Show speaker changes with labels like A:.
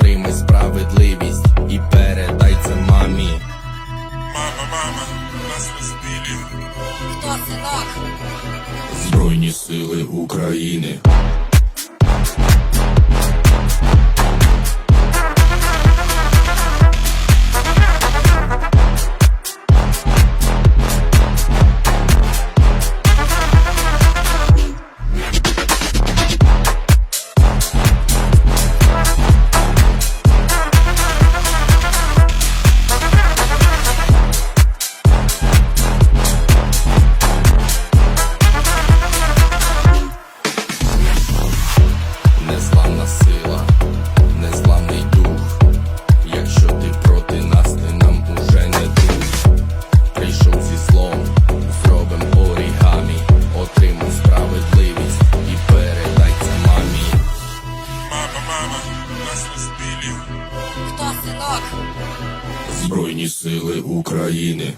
A: підтримай справедливість і передай це мамі.
B: Мама, мама, нас розбили.
C: Хто синок?
A: Збройні сили України. Незламна сила, незламний дух. Якщо ти проти нас, ти нам уже не друг. Прийшов зі злом, зробим орігамі, отримай справедливість і передай це мамі.
B: Мама, мама, нас розстрілів.
C: Хто синок?
A: Збройні сили України.